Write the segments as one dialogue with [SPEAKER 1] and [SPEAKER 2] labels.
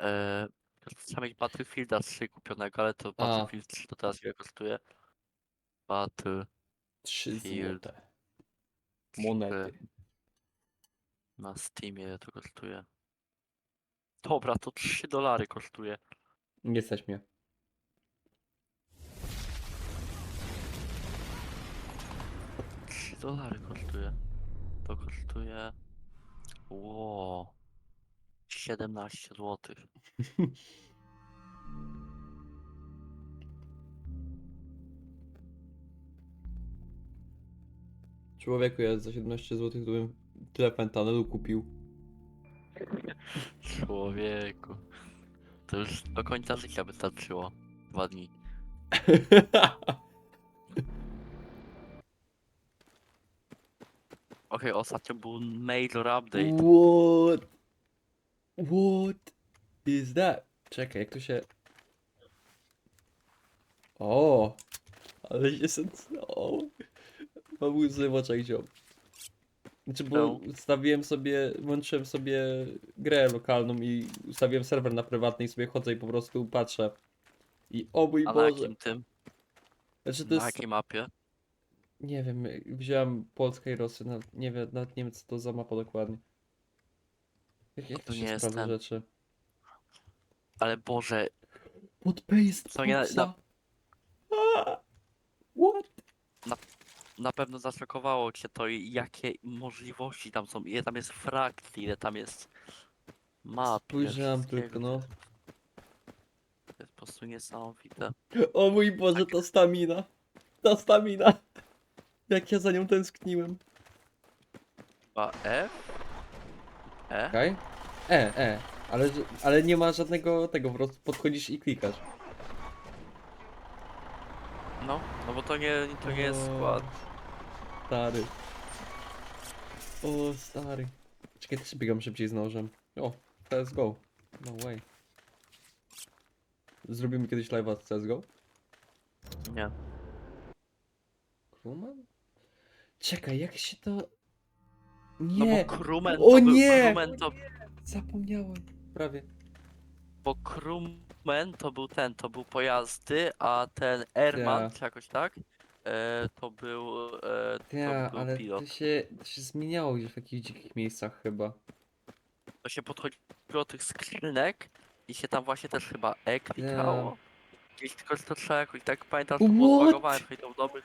[SPEAKER 1] E, Trzeba mieć Battlefielda 3 kupionego, ale to. Battlefield 3 to teraz ile kosztuje? Battle
[SPEAKER 2] 3
[SPEAKER 1] Field.
[SPEAKER 2] złote. Monety.
[SPEAKER 1] na Steamie ile to kosztuje? Dobra, to 3 dolary kosztuje.
[SPEAKER 2] Nie stać mnie.
[SPEAKER 1] Trzy dolary kosztuje. To kosztuje. Ło. 17 złotych.
[SPEAKER 2] Człowieku, ja za 17 zł to bym tyle fentanylu kupił.
[SPEAKER 1] Człowieku. To już do końca życia wystarczyło. Dwa dni. Okej, ostatnio był major update.
[SPEAKER 2] What? What is that? Czekaj, jak to się... O, ale się sensował. Mam łzy w oczach ziom. Znaczy, bo
[SPEAKER 1] No.
[SPEAKER 2] ustawiłem sobie, włączyłem sobie grę lokalną i ustawiłem serwer na prywatny i sobie chodzę i po prostu patrzę. I o mój
[SPEAKER 1] A na
[SPEAKER 2] Boże.
[SPEAKER 1] jakim tym?
[SPEAKER 2] Znaczy to
[SPEAKER 1] Na
[SPEAKER 2] jest,
[SPEAKER 1] jakiej mapie?
[SPEAKER 2] nie wiem, wziąłem Polskę i Rosję, nawet nie wiem, nawet nie wiem co to za mapa dokładnie. Jak, jak
[SPEAKER 1] To
[SPEAKER 2] się
[SPEAKER 1] nie jest
[SPEAKER 2] sprawdza
[SPEAKER 1] ten.
[SPEAKER 2] rzeczy?
[SPEAKER 1] Ale Boże,
[SPEAKER 2] Pod paste
[SPEAKER 1] To nie- na-
[SPEAKER 2] boxa. A! What?
[SPEAKER 1] na pewno zaszokowało cię to i jakie możliwości tam są, ile tam jest frakcji, ile tam jest map. ile
[SPEAKER 2] Spojrzałem
[SPEAKER 1] wszystkiego.
[SPEAKER 2] tylko, no.
[SPEAKER 1] To jest po prostu niesamowite.
[SPEAKER 2] O mój Boże, ta stamina. Ta stamina. Jak ja za nią tęskniłem.
[SPEAKER 1] Chyba F? E?
[SPEAKER 2] E, e. Ale, ale nie ma żadnego tego, po prostu podchodzisz i klikasz.
[SPEAKER 1] No, no bo to nie, to nie jest skład.
[SPEAKER 2] Stary. O, stary. Czekaj, też biegam szybciej z nożem. O, CSGO. No way. Zrobimy kiedyś live'a z CSGO?
[SPEAKER 1] Nie.
[SPEAKER 2] Kruman? Czekaj, jak się to...
[SPEAKER 1] No
[SPEAKER 2] Nie!
[SPEAKER 1] bo Krumen
[SPEAKER 2] O
[SPEAKER 1] to był,
[SPEAKER 2] nie!
[SPEAKER 1] Krumen to,
[SPEAKER 2] Zapomniałem. Prawie.
[SPEAKER 1] bo Krumen to był ten, to był pojazdy, a ten Erman,
[SPEAKER 2] Ta.
[SPEAKER 1] czy jakoś tak, e, to był, e, to był
[SPEAKER 2] ale
[SPEAKER 1] pilot.
[SPEAKER 2] to się, to się zmieniało gdzieś w jakichś dzikich miejscach chyba.
[SPEAKER 1] To się podchodziło do tych skrzynek i się tam właśnie też chyba E klikało. Gdzieś tylko, że to trzeba jakoś, tak pamiętam, to było
[SPEAKER 2] What?
[SPEAKER 1] zbagowane trochę to w dobrych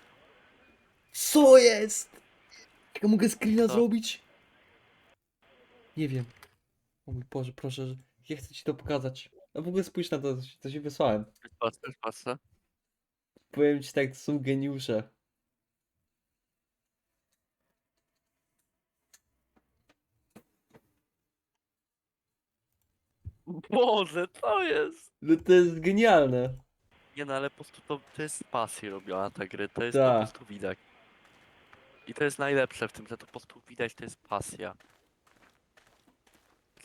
[SPEAKER 2] Co jest? Jak mogę screena
[SPEAKER 1] Co?
[SPEAKER 2] zrobić? Nie wiem. O mój Boże, proszę, że- ja chcę ci to pokazać. A w ogóle spójrz na to, co ci- co ci wysłałem.
[SPEAKER 1] Patrzę, patrzę.
[SPEAKER 2] Powiem ci tak, to są geniusze.
[SPEAKER 1] Boże, co jest?
[SPEAKER 2] No to jest genialne.
[SPEAKER 1] Nie no, ale po prostu to, to jest z pasji robiona ta gry, to jest
[SPEAKER 2] Tak.
[SPEAKER 1] po prostu widać. I to jest najlepsze w tym, że to po prostu widać, to jest pasja.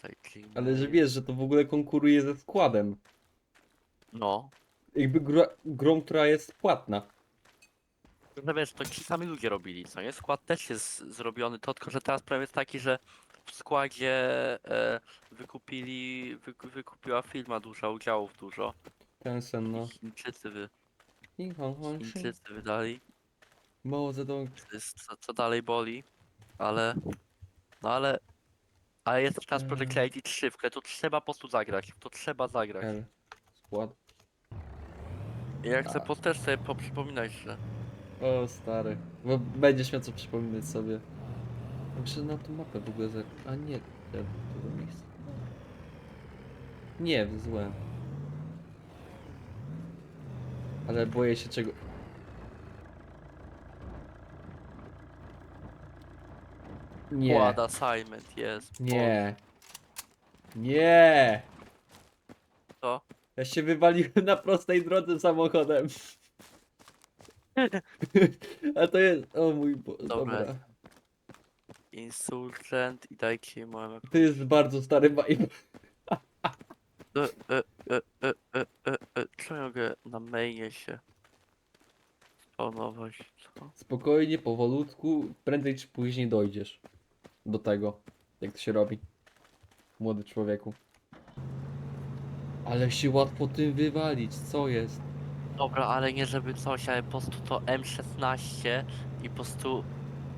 [SPEAKER 1] Cycling
[SPEAKER 2] Ale że wiesz, że to w ogóle konkuruje ze składem.
[SPEAKER 1] No.
[SPEAKER 2] Jakby gra, grą, która jest płatna.
[SPEAKER 1] No wiesz, to ci sami ludzie robili, co nie? Skład też jest zrobiony, to tylko, że teraz prawie jest taki, że w składzie e, wykupili, wyku, wykupiła firma duża, udziałów dużo.
[SPEAKER 2] Ten sen, no.
[SPEAKER 1] Chińczycy, wy,
[SPEAKER 2] shing.
[SPEAKER 1] Chińczycy wydali.
[SPEAKER 2] Moze dong.
[SPEAKER 1] To jest, co, co dalej boli, ale... No ale... Ale jest czas
[SPEAKER 2] Eee.
[SPEAKER 1] Project Lady 3, w które to trzeba po prostu zagrać, to trzeba zagrać.
[SPEAKER 2] L. Skład.
[SPEAKER 1] Ja chcę
[SPEAKER 2] Tak.
[SPEAKER 1] po, też sobie poprzypominać, że...
[SPEAKER 2] O stary. Bo będziesz miał co przypominać sobie. Muszę na tą mapę w ogóle zer... A nie, te, to miejsce. Nie, złe. Ale boję się czego... Nie.
[SPEAKER 1] Kład assignment jest.
[SPEAKER 2] Nie. Nie.
[SPEAKER 1] Co?
[SPEAKER 2] Ja się wywaliłem na prostej drodze samochodem. A to jest... O mój Bo...
[SPEAKER 1] Dobra.
[SPEAKER 2] Dobra.
[SPEAKER 1] Insurgent i dajcie mu.
[SPEAKER 2] To jest bardzo stary vibe.
[SPEAKER 1] E, e, e, e, e, e, e, czy mogę na mainie się spawnować, co?
[SPEAKER 2] Spokojnie, powolutku, prędzej czy później dojdziesz do tego, jak to się robi. Młody człowieku. Ale się łatwo tym wywalić, co jest?
[SPEAKER 1] Dobra, ale nie żeby coś, ale po prostu to M16 i po prostu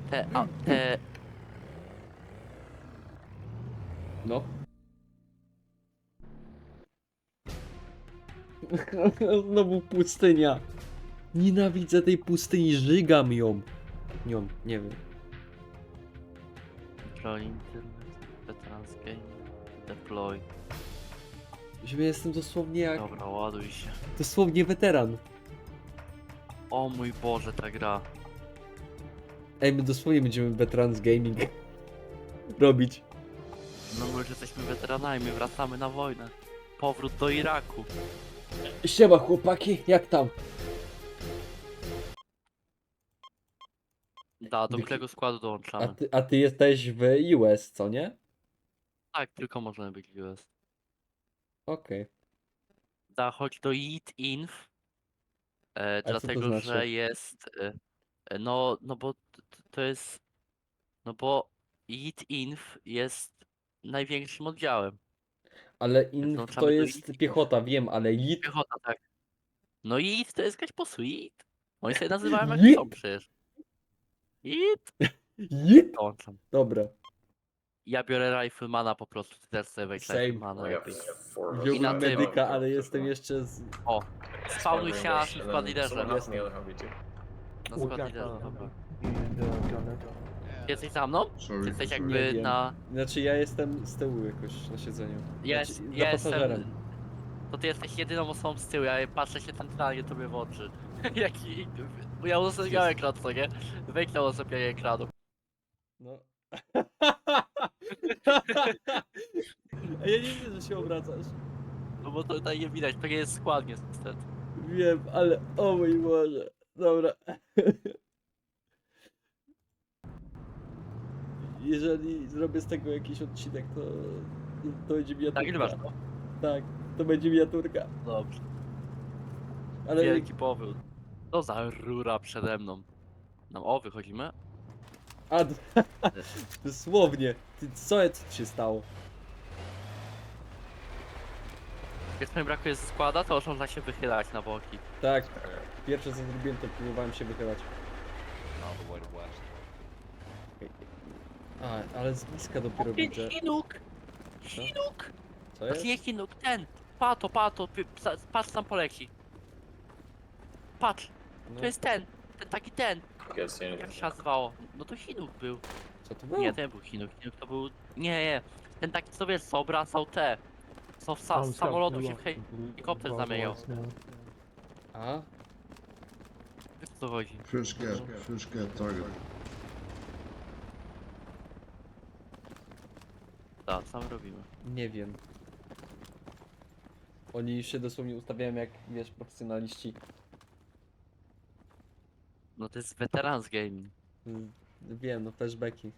[SPEAKER 1] te, a, te
[SPEAKER 2] No. Znowu pustynia. Nienawidzę tej pustyni, żygam ją. Nią, nie wiem.
[SPEAKER 1] Deploy Internet, Veterans Game, Deploy.
[SPEAKER 2] Że ja jestem dosłownie jak...
[SPEAKER 1] Dobra, ładuj się.
[SPEAKER 2] Dosłownie weteran.
[SPEAKER 1] O mój Boże, ta gra.
[SPEAKER 2] Ej, my dosłownie będziemy Veterans Gaming robić.
[SPEAKER 1] No my już jesteśmy weteranami, my wracamy na wojnę. Powrót do Iraku.
[SPEAKER 2] Siema chłopaki, jak tam?
[SPEAKER 1] Da, do którego składu
[SPEAKER 2] A
[SPEAKER 1] dołączamy?
[SPEAKER 2] ty, a ty jesteś w US, co nie?
[SPEAKER 1] Tak, tylko możemy być US.
[SPEAKER 2] Okej.
[SPEAKER 1] Da, chodź do Eat Inf. E,
[SPEAKER 2] A co to
[SPEAKER 1] dlatego,
[SPEAKER 2] znaczy?
[SPEAKER 1] że jest. E, e, no, no bo t- t- to jest. No bo Eat Inf jest największym oddziałem.
[SPEAKER 2] Ale inf
[SPEAKER 1] Dołączamy
[SPEAKER 2] to
[SPEAKER 1] do
[SPEAKER 2] jest piechota, wiem, ale JIT...
[SPEAKER 1] Piechota, tak. No i to jest jakaś. Eat. Oni sobie nazywają jak
[SPEAKER 2] Yeet?
[SPEAKER 1] chcą przecież.
[SPEAKER 2] JIT?
[SPEAKER 1] Dołączam.
[SPEAKER 2] Dobra.
[SPEAKER 1] Ja biorę Riflemana po prostu, ty też sobie wejdź
[SPEAKER 2] Same.
[SPEAKER 1] Riflemana.
[SPEAKER 3] I
[SPEAKER 1] lepiej.
[SPEAKER 2] Wziąłbym
[SPEAKER 1] na tym.
[SPEAKER 2] medyka, ale jestem jeszcze z...
[SPEAKER 1] O, spawnuj się
[SPEAKER 3] other hobby too.
[SPEAKER 1] Na skład liderze, dobra. Jesteś za mną? Jesteś.
[SPEAKER 2] Nie
[SPEAKER 1] jakby
[SPEAKER 2] wiem.
[SPEAKER 1] na...
[SPEAKER 2] Znaczy ja jestem z tyłu jakoś na siedzeniu.
[SPEAKER 1] Jest,
[SPEAKER 2] znaczy,
[SPEAKER 1] ja
[SPEAKER 2] za
[SPEAKER 1] jestem...
[SPEAKER 2] pasażerem.
[SPEAKER 1] To ty jesteś jedyną osobą z tyłu, ja patrzę się centralnie tobie w oczy. Jaki... Ja udostępniałem ekran, co nie? Wejdź na udostępnianie ekranu.
[SPEAKER 2] No. Ja nie wiem, że się obracasz.
[SPEAKER 1] No bo to tutaj nie widać, to nie jest skład niestety.
[SPEAKER 2] Wiem, ale o mój Boże. Dobra. Jeżeli zrobię z tego jakiś odcinek, to, to będzie miniaturka.
[SPEAKER 1] Tak, ile masz to?
[SPEAKER 2] Tak, to będzie miniaturka.
[SPEAKER 1] Dobrze.
[SPEAKER 2] Ale
[SPEAKER 1] Wielki powrót. To za rura przede mną. Nam o, wychodzimy?
[SPEAKER 2] A, d- dosłownie. Ty, co, co tu się stało?
[SPEAKER 1] Jak mi brakuje ze składa, to już można się wychylać na boki.
[SPEAKER 2] Tak, pierwsze co zrobiłem, to próbowałem się wychylać. A, ale z bliska dopiero widzę.
[SPEAKER 1] Chinuk! Chinuk!
[SPEAKER 2] Co jest?
[SPEAKER 1] Nie Chinuk, ten! Pato, pato, py- psa- patrz tam poleci. Patrz,
[SPEAKER 2] No,
[SPEAKER 1] to jest ten, ten taki ten.
[SPEAKER 3] See
[SPEAKER 1] Jak się nazywało? No to Chinuk był.
[SPEAKER 2] co to było?
[SPEAKER 1] Nie, nie był Chinuk, Chinuk to był... Nie, nie. Ten taki co wiesz, co obracał te. Co w sa- z samolotu się w helikopter zamieniał.
[SPEAKER 2] A?
[SPEAKER 1] Wiesz co chodzi?
[SPEAKER 4] Get, fish get target.
[SPEAKER 1] Tak, sam robimy.
[SPEAKER 2] Nie wiem. Oni się dosłownie ustawiają jak, wiesz, profesjonaliści.
[SPEAKER 1] No to jest weterans gaming.
[SPEAKER 2] Mm, Wiem, no flashbacki.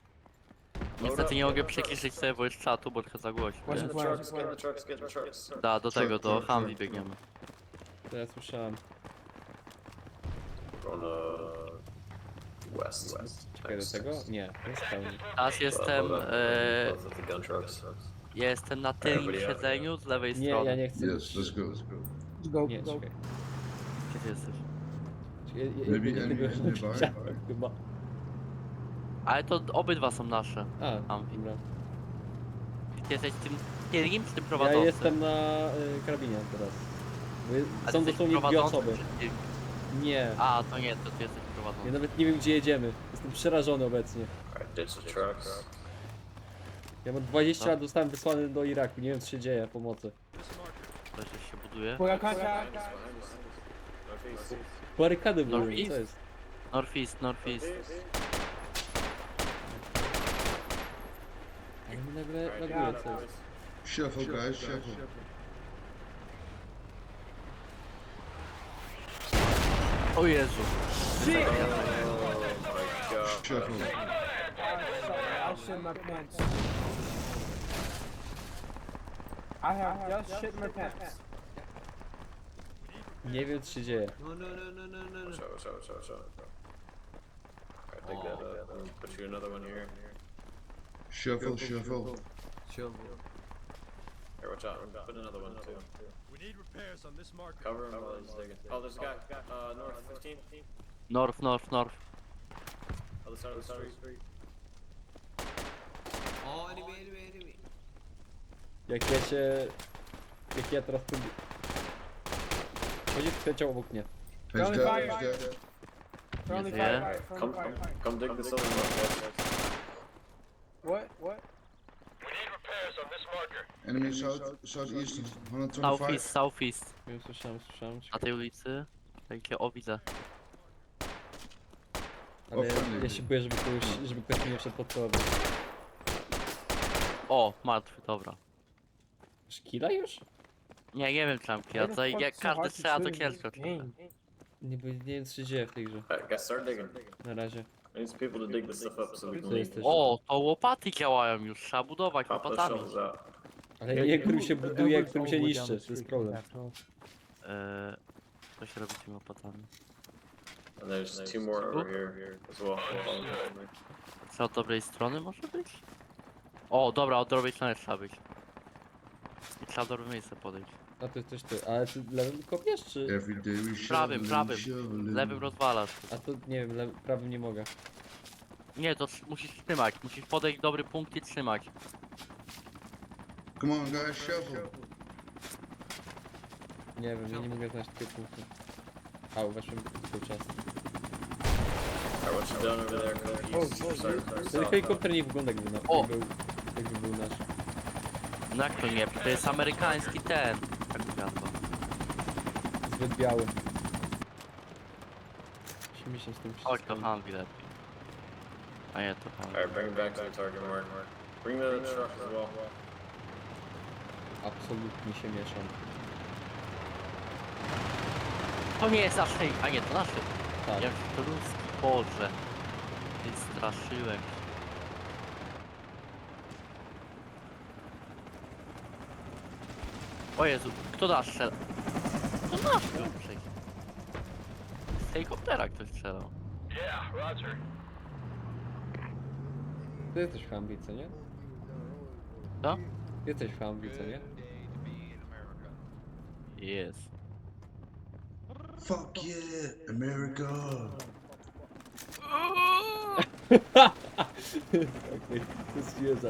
[SPEAKER 1] Niestety nie mogę przeciszyć sobie voice czatu, bo trochę za głośno.
[SPEAKER 3] Get
[SPEAKER 1] nie?
[SPEAKER 3] the trucks, get the trucks, get the trucks.
[SPEAKER 1] Da, do tego, do Humvee biegniemy.
[SPEAKER 2] To ja słyszałem.
[SPEAKER 3] Uh, west. west.
[SPEAKER 2] Czekaj do tego? Nie, jest pełny.
[SPEAKER 1] Teraz jestem,
[SPEAKER 3] Both of them,
[SPEAKER 1] e,
[SPEAKER 3] both of the gun trucks.
[SPEAKER 1] ja jestem na tylnym siedzeniu z lewej
[SPEAKER 2] Nie,
[SPEAKER 1] strony.
[SPEAKER 2] ja nie chcę.
[SPEAKER 4] Yes, let's go, let's go.
[SPEAKER 5] Go,
[SPEAKER 2] Nie,
[SPEAKER 5] go.
[SPEAKER 2] czekaj.
[SPEAKER 1] Gdzie ty jesteś?
[SPEAKER 2] Ja, ja,
[SPEAKER 4] Maybe
[SPEAKER 2] ja
[SPEAKER 4] enemy
[SPEAKER 2] nie
[SPEAKER 4] nearby?
[SPEAKER 2] chyba.
[SPEAKER 1] Ale to obydwa są nasze.
[SPEAKER 2] A,
[SPEAKER 1] Humvee.
[SPEAKER 2] dobra.
[SPEAKER 1] Ty jesteś tym tylnym czy tym
[SPEAKER 2] Ja
[SPEAKER 1] prowadzącym?
[SPEAKER 2] jestem na y, karabinie teraz. Bo je-
[SPEAKER 1] A ty
[SPEAKER 2] Są
[SPEAKER 1] jesteś
[SPEAKER 2] dosłownie dwie
[SPEAKER 1] prowadzącym
[SPEAKER 2] osoby.
[SPEAKER 1] czy?
[SPEAKER 2] Nie.
[SPEAKER 1] A, to nie, to ty jesteś
[SPEAKER 2] Ja
[SPEAKER 1] prowadzący.
[SPEAKER 2] nawet nie wiem gdzie jedziemy. Jestem przerażony obecnie.
[SPEAKER 3] Alright, ditch the trucks.
[SPEAKER 2] Ja mam 20
[SPEAKER 1] No.
[SPEAKER 2] lat, zostałem wysłany do Iraku. Nie wiem co się dzieje, pomocy.
[SPEAKER 1] To się buduje.
[SPEAKER 5] Końca.
[SPEAKER 3] Northeast.
[SPEAKER 2] Barykady były,
[SPEAKER 1] Northeast?
[SPEAKER 2] co jest?
[SPEAKER 1] Northeast, northeast.
[SPEAKER 2] Ale mi nagle laguje, co jest?
[SPEAKER 4] Shuffle, guys, shuffle.
[SPEAKER 1] O Jezu.
[SPEAKER 3] Oh.
[SPEAKER 4] Shuffle.
[SPEAKER 5] I shit my pants. I have just shit my pants.
[SPEAKER 2] Nie wiem co się dzieje.
[SPEAKER 3] Watch out, watch out, watch out, watch out. Alright, take that up. Put you another one here.
[SPEAKER 4] Shuffle, shuffle.
[SPEAKER 3] Here, watch out. Put another one too.
[SPEAKER 6] We need repairs on this marker.
[SPEAKER 3] Cover him while he's digging. Oh, there's a guy. Uh, north 15.
[SPEAKER 1] North, north, north.
[SPEAKER 3] Other side of the street.
[SPEAKER 7] Oh, enemy, enemy, enemy.
[SPEAKER 2] Jak ja się... Jak ja teraz tu... Będzie kręciał obok mnie.
[SPEAKER 4] He's
[SPEAKER 5] Only
[SPEAKER 4] dead,
[SPEAKER 5] fire.
[SPEAKER 4] he's dead.
[SPEAKER 5] Friendly
[SPEAKER 1] Yeah.
[SPEAKER 5] fire, friendly
[SPEAKER 3] Come,
[SPEAKER 5] fire.
[SPEAKER 3] come, come dig this one.
[SPEAKER 5] What? What?
[SPEAKER 6] We need repairs on this marker.
[SPEAKER 4] Enemy south, southeast, 125.
[SPEAKER 1] Southeast, southeast.
[SPEAKER 2] Wiem, słyszałem, słyszałem.
[SPEAKER 1] Na tej ulicy. Takie, o widzę.
[SPEAKER 2] Ale
[SPEAKER 4] O, fajny.
[SPEAKER 2] ja się boję, żeby ktoś, żeby ktoś nie wszedł pod kołowę.
[SPEAKER 1] O, martwy, dobra.
[SPEAKER 2] Szkila już?
[SPEAKER 1] Nie, nie wiem czamki, a
[SPEAKER 5] Why the
[SPEAKER 1] to
[SPEAKER 5] fuck
[SPEAKER 1] jak każdy strzela, to
[SPEAKER 5] game?
[SPEAKER 2] Nie, bo nie wiem co się dzieje w tej grze.
[SPEAKER 3] Alright, guys, start digging.
[SPEAKER 2] Na razie.
[SPEAKER 3] I need some people to dig this stuff up so we can
[SPEAKER 2] Co
[SPEAKER 3] leave.
[SPEAKER 2] jesteś?
[SPEAKER 1] O, to łopaty działają już, trzeba budować
[SPEAKER 3] Pop
[SPEAKER 1] łopatami.
[SPEAKER 3] shovels out.
[SPEAKER 2] Ale nie, którym się buduje, którym się niszczy, to jest problem.
[SPEAKER 1] Eee, co się robi tymi łopatami?
[SPEAKER 3] And there's two more over here as well.
[SPEAKER 1] Co od dobrej strony może być? O, dobra, od dobrej strony trzeba być. I trzeba w dobre miejsce podejść.
[SPEAKER 2] A to jest coś ty. Ale ty lewym kopiesz, czy...
[SPEAKER 4] Every day we
[SPEAKER 1] Prawym,
[SPEAKER 4] shoveling,
[SPEAKER 1] prawym.
[SPEAKER 4] shoveling.
[SPEAKER 1] Lewym rozwalasz.
[SPEAKER 2] A to nie wiem, lew... prawym nie mogę.
[SPEAKER 1] Nie, to tr- musisz trzymać. Musisz podejść dobry punkt i trzymać.
[SPEAKER 4] Come on guys, shovel.
[SPEAKER 2] Nie wiem, ja nie mogę znaleźć takiego punktu. A, weszłem tylko czas.
[SPEAKER 3] Alright, what you over there? Go east.
[SPEAKER 2] Ten
[SPEAKER 3] south.
[SPEAKER 2] helikopter nie wygląda jakby, na...
[SPEAKER 1] O!
[SPEAKER 2] jakby, był, jakby był nasz.
[SPEAKER 1] No jak to nie? To jest amerykański ten. Nazwa?
[SPEAKER 2] Zbyt biały. Musimy się z tym
[SPEAKER 1] Chodź to
[SPEAKER 2] wszystkim...
[SPEAKER 1] Humvee lepiej. A nie, to Humvee.
[SPEAKER 3] Alright, bring it back to the target mark. Bring the truck as well.
[SPEAKER 2] Absolutnie się mieszam.
[SPEAKER 1] To nie jest nasz hej, a nie, to nasz hej.
[SPEAKER 2] Tak.
[SPEAKER 1] Jak to ruski, Boże. Wystraszyłem się. O Jezu, kto nas strzela? To nasz był przecież. Z helikoptera ktoś strzelał.
[SPEAKER 6] Yeah, roger.
[SPEAKER 2] Ty jesteś w co nie?
[SPEAKER 1] Co?
[SPEAKER 2] Jesteś w co nie?
[SPEAKER 1] Jest.
[SPEAKER 4] Fuck yeah, America.
[SPEAKER 2] Okej, to jest wiedza.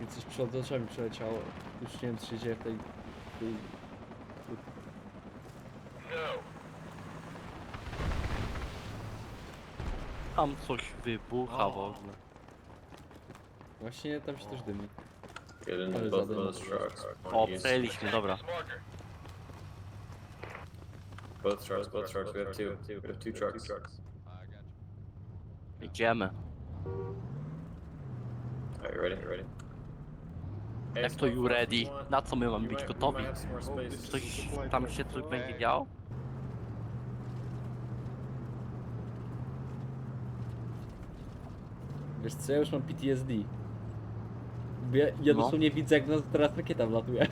[SPEAKER 2] Mi coś przed oczami przeleciało. Już nie wiem co się dzieje w tej... tej...
[SPEAKER 1] Tam coś wybucha w ogóle.
[SPEAKER 2] Właśnie tam się też dymi.
[SPEAKER 3] Into
[SPEAKER 2] Ale
[SPEAKER 3] both of
[SPEAKER 2] zadane.
[SPEAKER 3] those trucks.
[SPEAKER 1] O,
[SPEAKER 3] One east.
[SPEAKER 1] przejęliśmy, dobra.
[SPEAKER 3] Both trucks, both trucks. We have two. We have two trucks.
[SPEAKER 1] Idziemy.
[SPEAKER 3] Alright, ready? Ready?
[SPEAKER 1] Jak to you ready? Na co my mamy być gotowi?
[SPEAKER 3] space.
[SPEAKER 1] Coś tam się coś będzie działo?
[SPEAKER 2] Wiesz co, ja już mam PTSD. Bo ja, ja
[SPEAKER 1] No.
[SPEAKER 2] dosłownie widzę jak nas teraz rakieta wlatuje.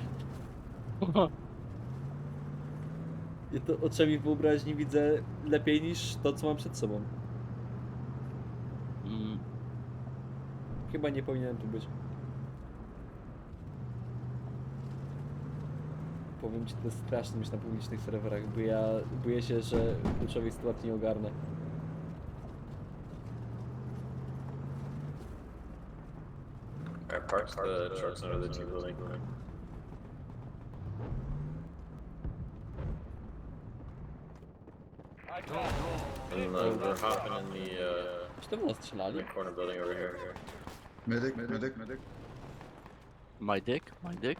[SPEAKER 2] Ja to oczami wyobraźni widzę lepiej niż to co mam przed sobą.
[SPEAKER 1] Mm,
[SPEAKER 2] Chyba nie powinienem tu być. Powiem ci, to jest straszne mieć na publicznych serwerach, bo ja boję się, że kluczowej sytuacji nie ogarnę.
[SPEAKER 3] Alright, park the trucks under the two building. And uh, we're hopping in the uh,
[SPEAKER 2] Czy to w nas strzelali?
[SPEAKER 3] the corner building over here.
[SPEAKER 4] Medic, medic, medic.
[SPEAKER 1] my dick, my dick.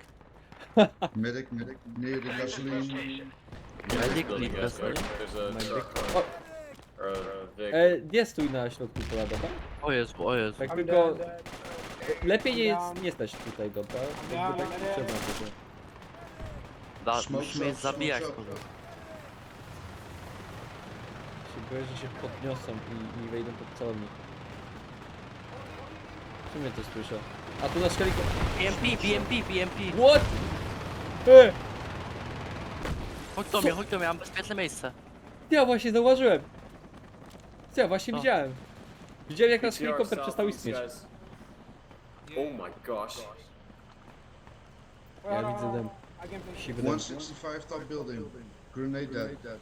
[SPEAKER 4] Medic, medic. Near the gasoline.
[SPEAKER 1] Medic,
[SPEAKER 2] Medic.
[SPEAKER 3] truck
[SPEAKER 2] O, e, nie stój na środku pola, dobra?
[SPEAKER 1] O Jezu, o Jezu.
[SPEAKER 2] Tak tylko lepiej nie, nie stać tutaj, dobra? Jakby tak
[SPEAKER 5] down.
[SPEAKER 2] przyznam się.
[SPEAKER 1] Da,
[SPEAKER 4] Smoke
[SPEAKER 1] musimy je
[SPEAKER 4] shop, smoke
[SPEAKER 1] zabijać,
[SPEAKER 4] shop.
[SPEAKER 1] kurwa.
[SPEAKER 2] się boję, że się podniosą i, i wejdą pod celownik. W sumie to słyszę. A tu nasz helikopter...
[SPEAKER 1] BMP, BMP, BMP.
[SPEAKER 2] What? E!
[SPEAKER 1] Chodź do mnie, chodź do mnie, mam bezpieczne miejsce.
[SPEAKER 2] Ja właśnie zauważyłem! Ja właśnie
[SPEAKER 1] Co?
[SPEAKER 2] widziałem. Widziałem jak nasz helikopter przestał istnieć.
[SPEAKER 3] Oh my gosh.
[SPEAKER 2] Ja widzę dym. dym.
[SPEAKER 4] 165 top building. Grenade dead.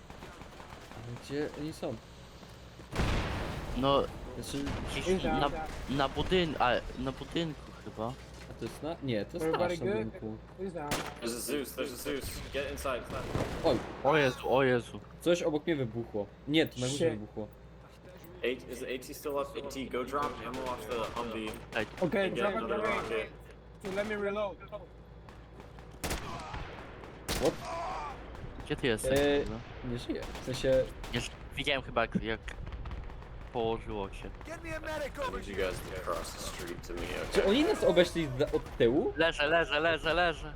[SPEAKER 2] Gdzie oni są?
[SPEAKER 1] No,
[SPEAKER 2] Znaczy,
[SPEAKER 1] gdzieś na, na budynku, a na budynku chyba.
[SPEAKER 2] a to jest na... Nie, to jest
[SPEAKER 5] Everybody
[SPEAKER 2] na
[SPEAKER 5] good?
[SPEAKER 2] budynku.
[SPEAKER 5] He's down.
[SPEAKER 3] There's a Zeus, there's a Zeus. Get inside.
[SPEAKER 2] Oj,
[SPEAKER 1] O Jezu, o Jezu.
[SPEAKER 2] coś obok mnie wybuchło. Nie, to na górze
[SPEAKER 5] Shit.
[SPEAKER 2] wybuchło.
[SPEAKER 3] Eight, is AT still up? AT, go drop ammo off the Humvee
[SPEAKER 5] Okay,
[SPEAKER 3] and get
[SPEAKER 5] drop
[SPEAKER 3] another
[SPEAKER 5] it.
[SPEAKER 3] rocket.
[SPEAKER 5] So let me reload.
[SPEAKER 1] Gdzie ty jesteś?
[SPEAKER 2] Eee, nie żyje. W sensie,
[SPEAKER 1] Nie, widziałem chyba jak, jak położyło się.
[SPEAKER 3] I need you guys to cross the street to me,
[SPEAKER 2] czy
[SPEAKER 3] okay?
[SPEAKER 2] oni nas obeszli z- od tyłu?
[SPEAKER 1] Leżę, leżę, leżę, leżę.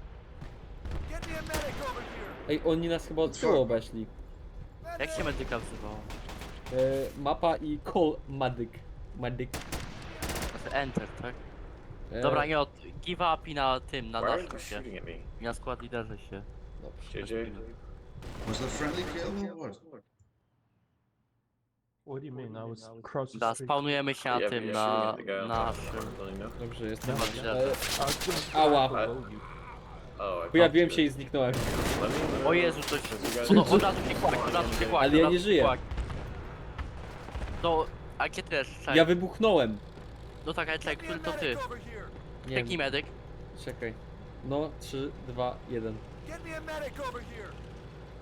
[SPEAKER 2] Ej, oni nas chyba od tyłu obeszli.
[SPEAKER 1] Jak się medyka wzywało?
[SPEAKER 2] E, mapa i call madyk. Madyk.
[SPEAKER 1] Znaczy Enter, tak?
[SPEAKER 2] E,
[SPEAKER 1] Dobra, nie od... Give up i na tym, na
[SPEAKER 3] Why are you
[SPEAKER 1] daszku się.
[SPEAKER 3] shooting at me?
[SPEAKER 1] I na skład liderze się.
[SPEAKER 2] Dobrze.
[SPEAKER 3] JJ?
[SPEAKER 4] Was that friendly kill or what?
[SPEAKER 7] What do you mean? I was across the
[SPEAKER 1] Da,
[SPEAKER 7] street.
[SPEAKER 1] spawnujemy się na tym, na naszym.
[SPEAKER 2] Dobrze, jestem.
[SPEAKER 1] Chyba
[SPEAKER 2] E,
[SPEAKER 7] going
[SPEAKER 2] Ała. pojawiłem się i zniknąłem.
[SPEAKER 1] O Jezu,
[SPEAKER 3] you guys
[SPEAKER 1] No, od razu się kłak, od razu się kłak,
[SPEAKER 2] Ale
[SPEAKER 1] od
[SPEAKER 2] ja
[SPEAKER 1] razu
[SPEAKER 2] nie
[SPEAKER 1] się
[SPEAKER 2] żyję.
[SPEAKER 1] kłak. No, a gdzie ty jest?
[SPEAKER 2] Ja wybuchnąłem.
[SPEAKER 1] No tak, ale czekaj, który to ty?
[SPEAKER 2] Nie
[SPEAKER 1] Jaki
[SPEAKER 2] wiem.
[SPEAKER 1] medyk?
[SPEAKER 2] Czekaj. No, 3, 2, 1.
[SPEAKER 6] Get me a medic over here.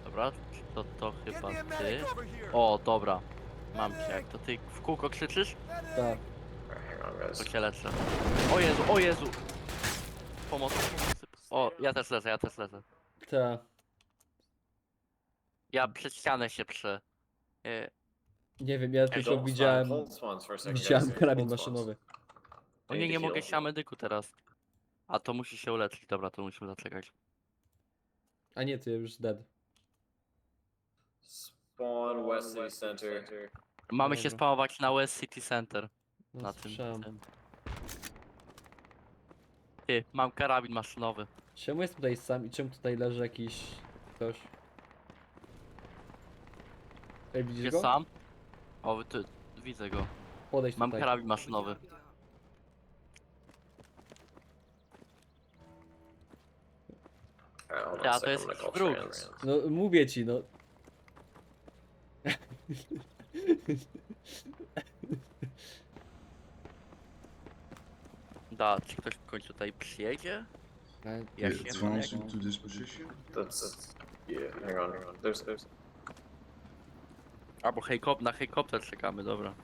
[SPEAKER 1] Dobra, to, to chyba ty. O, dobra. Mam cię, jak to ty w kółko krzyczysz?
[SPEAKER 2] Tak.
[SPEAKER 1] To cię leczę. O Jezu, o Jezu! Pomocy, pomocy. O, ja też leżę, ja też leżę.
[SPEAKER 2] Ta.
[SPEAKER 1] Ja przez ścianę się prze... e,
[SPEAKER 2] Nie wiem, ja tylko
[SPEAKER 3] don't
[SPEAKER 2] widziałem.
[SPEAKER 3] For second,
[SPEAKER 2] Widziałem karabin maszynowy.
[SPEAKER 1] O nie, nie mogę się medyku teraz. A to musi się uleczyć, dobra, to musimy zaczekać.
[SPEAKER 2] A nie, to ja już dead.
[SPEAKER 3] Spawn West City Center.
[SPEAKER 1] Mamy się
[SPEAKER 2] Dobra.
[SPEAKER 1] spamować na West City Center.
[SPEAKER 2] No,
[SPEAKER 1] Na tym,
[SPEAKER 2] słyszałem.
[SPEAKER 1] tym. Ty, mam karabin maszynowy.
[SPEAKER 2] Czemu jest tutaj sam i czemu tutaj leży jakiś ktoś? Ej, widzisz
[SPEAKER 1] Jest
[SPEAKER 2] go?
[SPEAKER 1] sam? O, ty, widzę go.
[SPEAKER 2] Podejdź
[SPEAKER 1] Mam
[SPEAKER 2] tutaj.
[SPEAKER 1] karabin maszynowy. Ja, to
[SPEAKER 3] second,
[SPEAKER 1] jest wróg.
[SPEAKER 3] trans.
[SPEAKER 2] No mówię ci, no.
[SPEAKER 1] Da, czy ktoś w końcu tutaj przyjedzie? Ja się
[SPEAKER 4] this position.
[SPEAKER 3] That's, yeah, hang on, hang on. There's, there's,
[SPEAKER 1] Albo hejkop, na helikopter czekamy, dobra.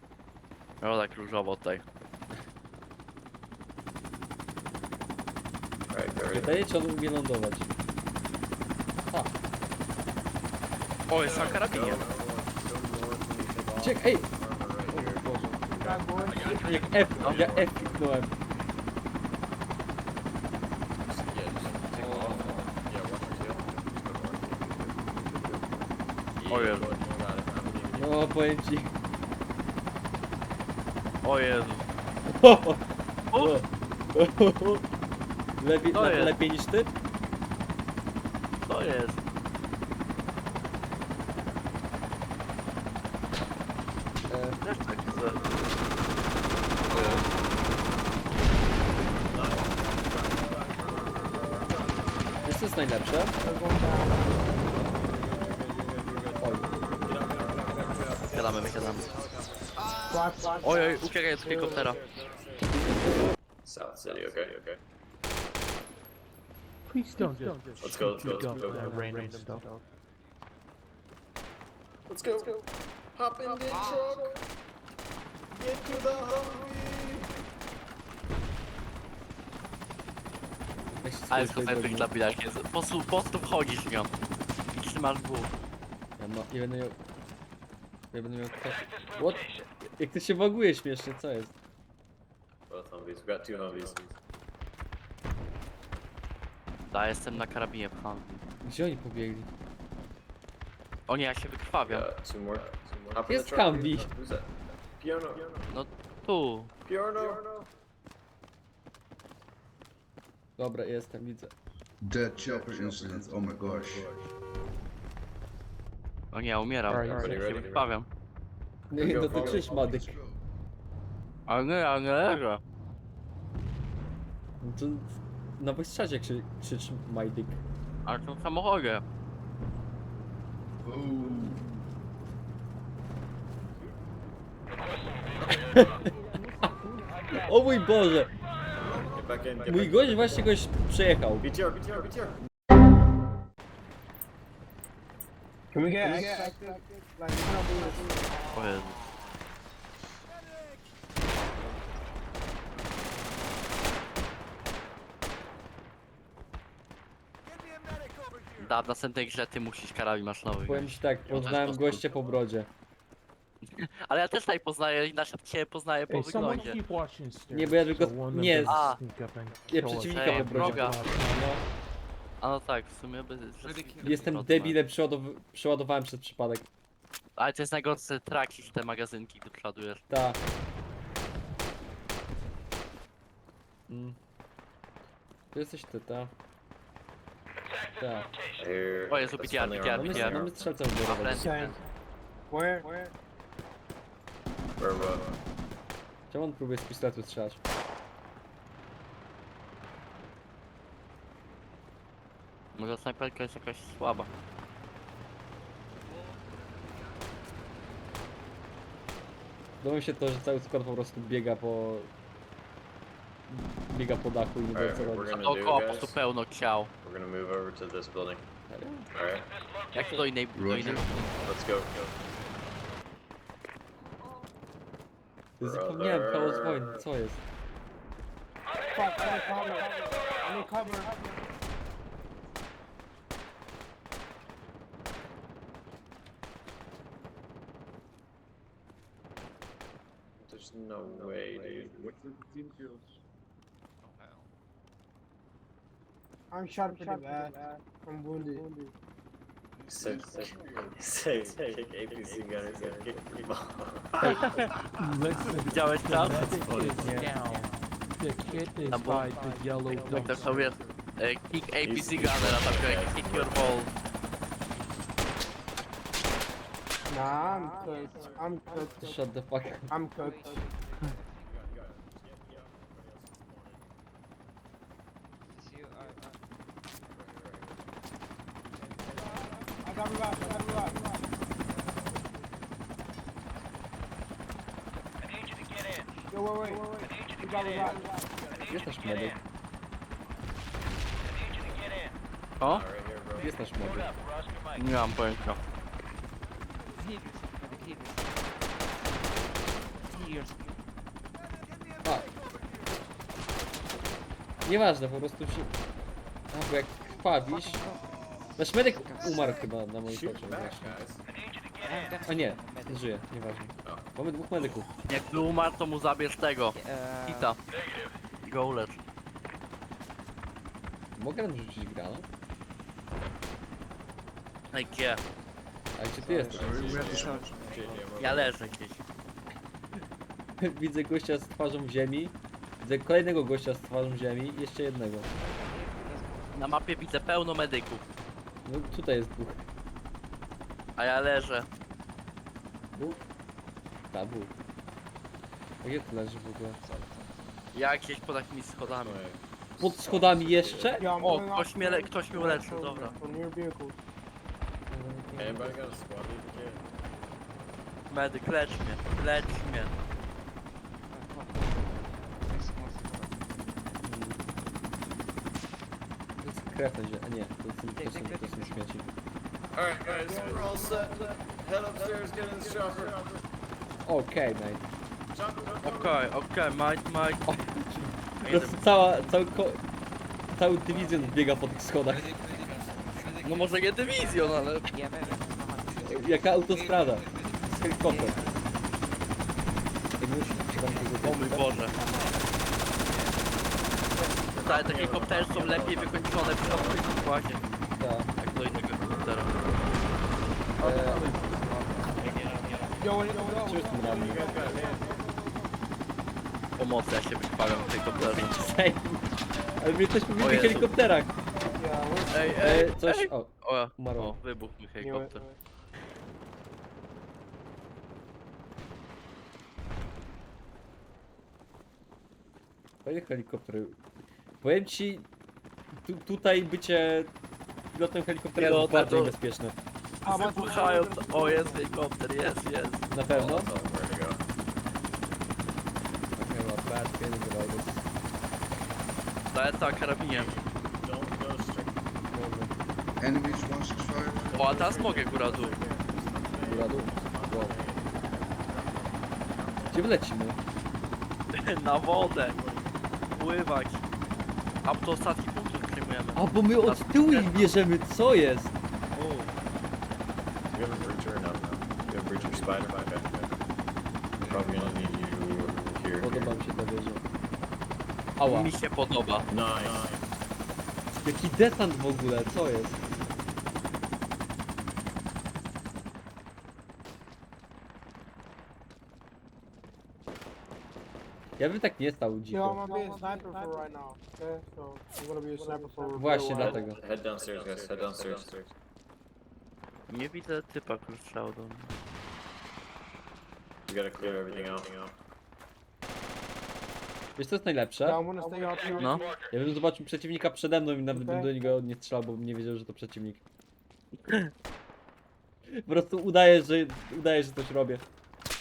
[SPEAKER 1] No tak różowo tutaj.
[SPEAKER 3] there.
[SPEAKER 2] Pytanie, czy on umie lądować.
[SPEAKER 1] O, jest na karabinie.
[SPEAKER 2] Czekaj, ej! O. Boże. Jak F, ja F kliknąłem.
[SPEAKER 3] I'm leaving.
[SPEAKER 2] No, powiem ci.
[SPEAKER 1] O Jezu.
[SPEAKER 2] O! Lepiej,
[SPEAKER 1] To jest.
[SPEAKER 2] lepiej niż ty?
[SPEAKER 1] To jest.
[SPEAKER 2] E,
[SPEAKER 1] Też tak złe.
[SPEAKER 2] wiesz co jest najlepsze? Oj,
[SPEAKER 1] Wysiadamy, wysiadamy.
[SPEAKER 5] Fly, fly,
[SPEAKER 1] Oj, oj, uciekaj z helikoptera.
[SPEAKER 3] South City, okay, okay.
[SPEAKER 7] Please don't
[SPEAKER 3] Let's go, let's go, let's go.
[SPEAKER 7] random stuff.
[SPEAKER 3] Let's go. Hop in the truck. Get to the Humvee.
[SPEAKER 2] jak się
[SPEAKER 1] Ale to
[SPEAKER 2] godziny.
[SPEAKER 1] dla widać jest. Po prostu, po prostu wchodzisz w nią. I trzymasz W.
[SPEAKER 2] Ja, ma, ja będę miał... Ja będę miał... What? Jak ty się baguje śmiesznie, co jest?
[SPEAKER 3] Both Humvees. We got two.
[SPEAKER 1] Da, jestem na karabinie pchany.
[SPEAKER 2] Gdzie oni pobiegli?
[SPEAKER 1] O nie, ja się wykrwawiam.
[SPEAKER 3] Got two more. Two more. Hop in
[SPEAKER 2] Jest
[SPEAKER 3] truck. Who's that? Piano.
[SPEAKER 1] No tu.
[SPEAKER 3] Piano.
[SPEAKER 2] Dobra, jestem, widzę.
[SPEAKER 4] Dead chopper incident. Oh my gosh.
[SPEAKER 1] O nie, umieram.
[SPEAKER 7] Alright,
[SPEAKER 1] Ja
[SPEAKER 3] alright,
[SPEAKER 1] się
[SPEAKER 3] ready?
[SPEAKER 1] wykrwawiam.
[SPEAKER 2] Nie,
[SPEAKER 3] go,
[SPEAKER 2] no cześć, Madyk.
[SPEAKER 1] A nie, a nie leżę.
[SPEAKER 2] No To na Wojstrzacie krzy, krzyczy my dick.
[SPEAKER 1] Ale to w samochodzie.
[SPEAKER 2] O mój Boże!
[SPEAKER 3] Get back in, get
[SPEAKER 2] Mój gość właśnie goś przejechał.
[SPEAKER 3] BTR, BTR, BTR.
[SPEAKER 5] Can we get extracted? Like.
[SPEAKER 1] O Jezu.
[SPEAKER 6] Over here.
[SPEAKER 1] Da, w następnej grze ty musisz karabin maszynowy
[SPEAKER 2] Powiem
[SPEAKER 1] wziąć.
[SPEAKER 2] ci tak, poznałem gościa po brodzie.
[SPEAKER 1] Ale ja też tutaj poznaję i na cię poznaję po wyglądzie.
[SPEAKER 2] Nie, bo ja tylko- nie.
[SPEAKER 1] A.
[SPEAKER 2] Nie, przeciwnika
[SPEAKER 1] Ej,
[SPEAKER 2] po brodzie.
[SPEAKER 1] wroga.
[SPEAKER 2] No,
[SPEAKER 1] A no tak, w sumie by...
[SPEAKER 2] jestem debilem, przeładow przeładowałem przez przypadek.
[SPEAKER 1] Ale to jest najgorsze, tracisz te magazynki, gdy przeładujesz.
[SPEAKER 2] Ta. Mm. Tu jesteś ty, ta. Ta.
[SPEAKER 1] O Jezu,
[SPEAKER 3] army.
[SPEAKER 2] Mamy,
[SPEAKER 1] BTR.
[SPEAKER 2] mamy strzelcę wzorowego.
[SPEAKER 1] Friendly.
[SPEAKER 5] Saying, where? Where?
[SPEAKER 3] What?
[SPEAKER 2] Czemu on próbuje z pistoletu strzelać?
[SPEAKER 1] Może snajperka jest jakaś słaba.
[SPEAKER 2] Mi się to, że cały skład po prostu biega po... Biega po dachu i nie wie
[SPEAKER 3] Alright,
[SPEAKER 2] co
[SPEAKER 3] we're
[SPEAKER 2] robić.
[SPEAKER 3] gonna
[SPEAKER 1] Dookoła
[SPEAKER 3] do,
[SPEAKER 1] po prostu
[SPEAKER 3] guys.
[SPEAKER 1] pełno ciał.
[SPEAKER 3] We're gonna move over to this building. Alright,
[SPEAKER 1] Jak to do innej... do innej...
[SPEAKER 3] let's go.
[SPEAKER 2] Zapomniałem, chaos wojny, co jest?
[SPEAKER 5] Fuck, I need cover. I need cover.
[SPEAKER 3] There's no way, dude.
[SPEAKER 5] I'm shot pretty bad. I'm wounded.
[SPEAKER 3] Say, say, say, kick APC gunners and kick people.
[SPEAKER 7] Listen,
[SPEAKER 1] Widziałeś
[SPEAKER 7] the
[SPEAKER 1] to?
[SPEAKER 7] medic is down. The kid is by the yellow
[SPEAKER 1] Jak to
[SPEAKER 7] dumpster.
[SPEAKER 1] sobie... e, Kick APC gunner, a tam jak kick your ball.
[SPEAKER 5] Nah, I'm cooked. I'm cooked.
[SPEAKER 2] Shut the fuck up.
[SPEAKER 5] I'm cooked.
[SPEAKER 1] O?
[SPEAKER 3] Bro.
[SPEAKER 2] jest nasz medyk.
[SPEAKER 1] Nie mam pojęcia.
[SPEAKER 2] A. Nieważne, po prostu się... A, bo jak krwawisz... Nasz medyk umarł chyba na moich oczach właśnie. A nie, żyje, nieważne. Mamy dwóch medyków.
[SPEAKER 1] Jakby umarł, to mu zabierz tego. Hita. I go ulecz.
[SPEAKER 2] Mogę nam rzucić granat?
[SPEAKER 1] Ej, gdzie?
[SPEAKER 2] A gdzie ty jesteś?
[SPEAKER 1] Ja leżę gdzieś.
[SPEAKER 2] Widzę gościa z twarzą w ziemi. Widzę kolejnego gościa z twarzą w ziemi i jeszcze jednego.
[SPEAKER 1] Na mapie widzę pełno medyków.
[SPEAKER 2] No tutaj jest dwóch.
[SPEAKER 1] A ja leżę.
[SPEAKER 2] Dwóch? Ta, dwóch. A gdzie ty leży w ogóle?
[SPEAKER 1] Ja gdzieś pod takimi schodami.
[SPEAKER 2] Pod schodami jeszcze?
[SPEAKER 1] O, ktoś mnie, le- ktoś mnie uleczył, dobra.
[SPEAKER 3] Squad lead kit?
[SPEAKER 1] Medyk, lecz mnie, lecz mnie.
[SPEAKER 2] To jest krew na ziemi. A nie, to są, to są, to są śmieci.
[SPEAKER 3] Alright, guys, we're all set. Head upstairs, get in the chopper.
[SPEAKER 2] Okej, mate.
[SPEAKER 1] Okej, okej, Mike, Mike.
[SPEAKER 2] Po prostu cała, cały, ko cały dywizjon biega po tych schodach.
[SPEAKER 1] No może nie dywizjon, ale...
[SPEAKER 2] Jaka autostrada. Z helikopter. Jak już trzeba tego
[SPEAKER 1] O mój Boże. Te, te helikoptery są lepiej wykończone w środku składzie.
[SPEAKER 2] Tak.
[SPEAKER 1] Jak do innego helikoptera.
[SPEAKER 2] Eee, tym?
[SPEAKER 1] Pomocy, ja się wykrwawiam w helikopterze.
[SPEAKER 2] Ale my jesteśmy w innych helikopterach.
[SPEAKER 1] Ej, ej,
[SPEAKER 2] Eee, coś...
[SPEAKER 1] ej.
[SPEAKER 2] O,
[SPEAKER 1] O,
[SPEAKER 2] Umarł.
[SPEAKER 1] o, wybuchł mi helikopter.
[SPEAKER 2] Fajny helikopter. Powiem ci, tu, tutaj bycie pilotem helikoptera jest
[SPEAKER 1] Pilotem
[SPEAKER 2] bardziej
[SPEAKER 1] to-
[SPEAKER 2] bezpieczne.
[SPEAKER 5] The
[SPEAKER 1] Słyszałem, to- o jest helikopter, jest, jest.
[SPEAKER 2] Na pewno.
[SPEAKER 3] Where to go.
[SPEAKER 2] Okay, well, bad feeling about this.
[SPEAKER 1] Daję tak karabiniem.
[SPEAKER 3] Don't go straight.
[SPEAKER 4] Enemies 165.
[SPEAKER 1] O, a teraz mogę góra dół.
[SPEAKER 2] Góra, dół. Wow. Gdzie wlecimy?
[SPEAKER 1] Na wodę. Pływać. A to ostatni punkt przejmujemy.
[SPEAKER 2] A, bo my od tyłu ich bierzemy, co jest?
[SPEAKER 3] You have a breacher or? You have a breacher spider? Okay. Probably gonna need you here.
[SPEAKER 2] Podoba mi się ta wieża. Ała,
[SPEAKER 1] Mi się podoba.
[SPEAKER 3] Nice.
[SPEAKER 2] jaki desant w ogóle, co jest? Ja bym tak nie stał
[SPEAKER 5] Yo, I'm
[SPEAKER 2] dziko.
[SPEAKER 5] gonna be a sniper for right now. Okay, so I'm gonna be a sniper for. a
[SPEAKER 2] Właśnie
[SPEAKER 5] while.
[SPEAKER 2] dlatego.
[SPEAKER 3] Head downstairs, guys. Head downstairs.
[SPEAKER 1] Nie widzę typa, który strzelał do mnie.
[SPEAKER 3] We gotta clear everything out.
[SPEAKER 2] Wiesz co jest
[SPEAKER 5] Yeah,
[SPEAKER 2] najlepsze?
[SPEAKER 5] I'm gonna stay out here.
[SPEAKER 1] No.
[SPEAKER 2] Ja bym zobaczył przeciwnika przede mną i nawet bym do niego nie strzelał, bo bym nie wiedział, że to przeciwnik. Po prostu udaję, że udaję, że coś robię.
[SPEAKER 3] I'm hit.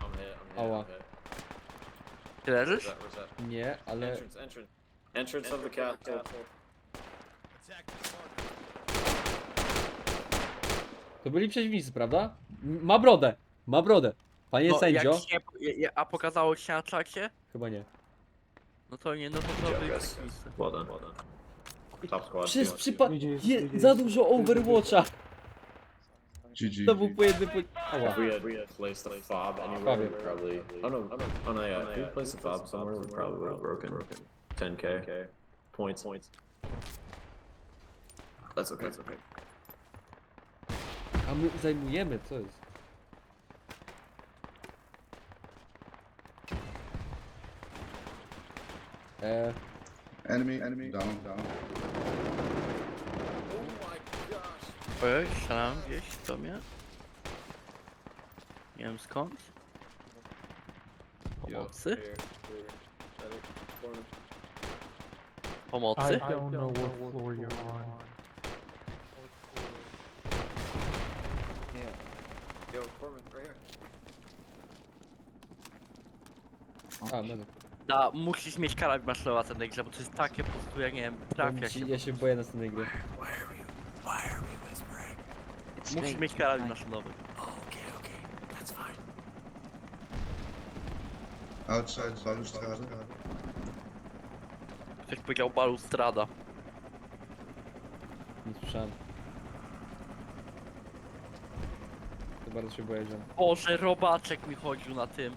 [SPEAKER 3] I'm hit.
[SPEAKER 2] Ała.
[SPEAKER 3] I'm hit.
[SPEAKER 1] Ty leżysz?
[SPEAKER 3] that? Where's that?
[SPEAKER 2] Nie, ale
[SPEAKER 3] Entrance, entrance. Entrance of the castle.
[SPEAKER 2] to byli przeciwnicy, prawda? M- Ma brodę, ma brodę. Panie
[SPEAKER 1] No,
[SPEAKER 2] sędzio?
[SPEAKER 1] jak się, ja- ja- a pokazało ci się na czacie?
[SPEAKER 2] Chyba nie.
[SPEAKER 1] No to nie, no to to byli
[SPEAKER 3] guys.
[SPEAKER 1] przeciwnicy.
[SPEAKER 3] Well done. Well done. Top squad.
[SPEAKER 2] Przez przypadek je, za dużo Overwatcha.
[SPEAKER 4] GG.
[SPEAKER 2] To był pojedynczy... Ała.
[SPEAKER 3] If we had we had placed the fob anywhere,
[SPEAKER 2] Fabio.
[SPEAKER 3] we probably. Oh no! Oh no! Yeah. If we placed the fob somewhere, we probably would have broken 10k points. Points. That's okay. That's okay.
[SPEAKER 2] A my zajmujemy, co jest? Eee,
[SPEAKER 4] Enemy, enemy, down, down.
[SPEAKER 1] Ojej, strzelam gdzieś do mnie. Nie wiem skąd. Pomocy?
[SPEAKER 7] I
[SPEAKER 1] Pomocy?
[SPEAKER 7] don't know what floor you're on.
[SPEAKER 3] Yo, Corbin, right here.
[SPEAKER 2] a, no, no.
[SPEAKER 1] Da, musisz mieć karabin maszynowaty na grze, bo to jest takie po prostu, ja nie wiem, trafia
[SPEAKER 2] Powiem
[SPEAKER 1] się.
[SPEAKER 2] Ja się boję następnej gry.
[SPEAKER 1] Musisz mieć karabin maszynowy.
[SPEAKER 4] Outside balustrade.
[SPEAKER 1] Ktoś powiedział balustrada.
[SPEAKER 2] Nie słyszałem. To bardzo się boję, że...
[SPEAKER 1] Boże, robaczek mi chodził na tym,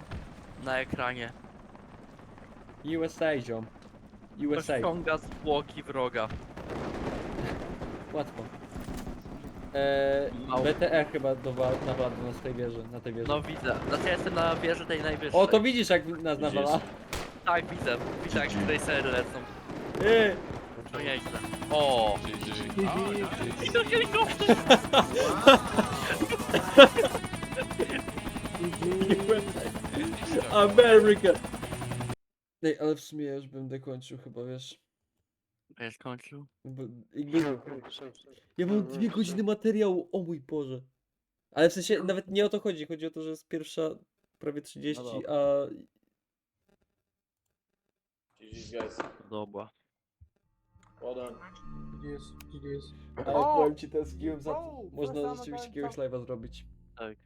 [SPEAKER 1] na ekranie.
[SPEAKER 2] USA, ziom. USA.
[SPEAKER 1] Ściąga zwłoki wroga.
[SPEAKER 2] Łatwo. Eee,
[SPEAKER 1] Mało.
[SPEAKER 2] BTE chyba dowa- nawala do nas tej wieży, na tej wieży.
[SPEAKER 1] No widzę. Znaczy ja jestem na wieży tej najwyższej.
[SPEAKER 2] o, to widzisz jak nas nawala.
[SPEAKER 1] Tak, widzę. Widzę jak tutaj sery lecą.
[SPEAKER 2] Eee,
[SPEAKER 1] To nieźle. O! I to helikopter!
[SPEAKER 2] America! Ej, ale w sumie już będę kończył chyba, wiesz.
[SPEAKER 1] Będziesz kończył?
[SPEAKER 2] Bo jakby... Ja mam dwie godziny materiału, o mój Boże. Ale w sensie nawet nie o to chodzi, chodzi o to, że jest pierwsza prawie 30,
[SPEAKER 1] No
[SPEAKER 2] a
[SPEAKER 3] GG's guys.
[SPEAKER 1] Dobra.
[SPEAKER 3] Well done.
[SPEAKER 5] GG's, GG's.
[SPEAKER 2] Ale powiem ci, tęskniłem za... Można rzeczywiście jakiegoś live'a zrobić.
[SPEAKER 1] Tak.